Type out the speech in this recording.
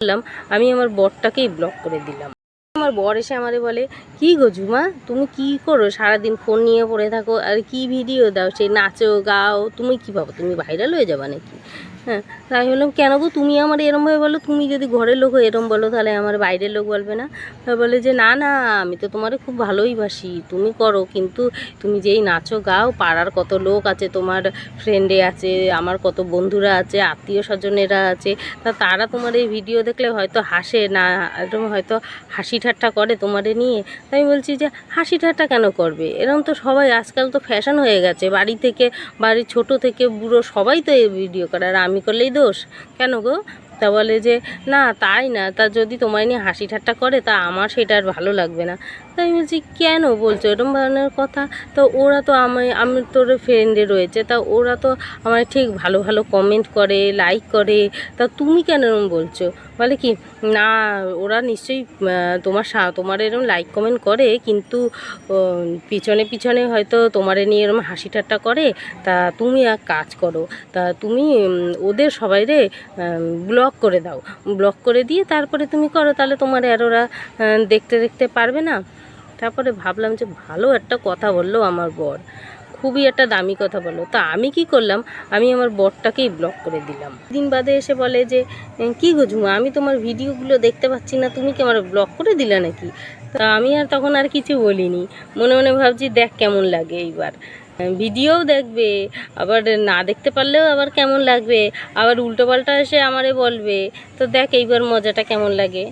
করলাম আমি আমার বরটাকেই ব্লক করে দিলাম। আমার বর এসে আমারে বলে, কি গো ঝুমা? তুমি কি করো? সারাদিন ফোন নিয়ে পড়ে থাকো। আর কি ভিডিও দাও? সেই নাচো, গাও। তুমি কি ভাবো? তুমি ভাইরাল হয়ে যাবা নাকি? হ্যাঁ তাই বললাম, কেন গো? তুমি আমার এরমভাবে বলো। তুমি যদি ঘরের লোক এরম বলো, তাহলে আমার বাইরের লোক বলবে না? বলে যে, না না, আমি তো তোমারে খুব ভালোই বাসি। তুমি করো, কিন্তু তুমি যেই নাচো, গাও, পাড়ার কত লোক আছে, তোমার ফ্রেন্ডে আছে, আমার কত বন্ধুরা আছে, আত্মীয় স্বজনেরা আছে, তা তারা তোমার এই ভিডিও দেখলে হয়তো হাসে, না, এরকম হয়তো হাসি ঠাট্টা করে তোমারে নিয়ে। আমি বলছি যে, হাসি ঠাট্টা কেন করবে? এরকম তো সবাই, আজকাল তো ফ্যাশন হয়ে গেছে। বাড়ি থেকে, বাড়ির ছোট থেকে বুড়ো সবাই তো এই ভিডিও করে, আর আমি করলেই দোষ। কেন গো? তা বলে যে, না, তাই না। তা যদি তোমায় নিয়ে হাসি ঠাট্টা করে, তা আমার সেটা আর ভালো লাগবে না। তাই আমি বলছি, কেন বলছো? এরকম ধরনের কথা? তো ওরা তো আমি আমি তোর ফ্রেন্ডে রয়েছে। তা ওরা তো আমার ঠিক ভালো ভালো কমেন্ট করে লাইক করে। তা তুমি কেন বলছো? বলে কি, না, ওরা নিশ্চয়ই তোমার তোমার এরকম লাইক কমেন্ট করে, কিন্তু পিছনে পিছনে হয়তো তোমারে নিয়ে এরকম হাসি ঠাট্টা করে। তা তুমি এক কাজ করো, তা তুমি ওদের সবাইরে ব্লক করে দাও। ব্লক করে দিয়ে তারপরে তুমি করো, তাহলে তোমার আর ওরা দেখতে দেখতে পারবে না। তারপরে ভাবলাম যে ভালো একটা কথা বলল আমার বর। খুবই একটা দামি কথা বলো। তা আমি কি করলাম? আমি আমার বরটাকেই ব্লক করে দিলাম। দিন বাদে এসে বলে যে "এ, কি গো ঝুমা আমি তোমার ভিডিওগুলো দেখতে পাচ্ছি না তুমি কি আমার ব্লক করে দিলে নাকি? তা আমি আর তখন আর কিছু বলিনি। মনে মনে ভাবছি দেখ কেমন লাগে এইবার। ভিডিওও দেখবে আবার না দেখতে পারলেও আবার কেমন লাগবে? আবার উল্টোপাল্টা এসে আমারে বলবে তো দেখ এইবার মজাটা কেমন লাগে?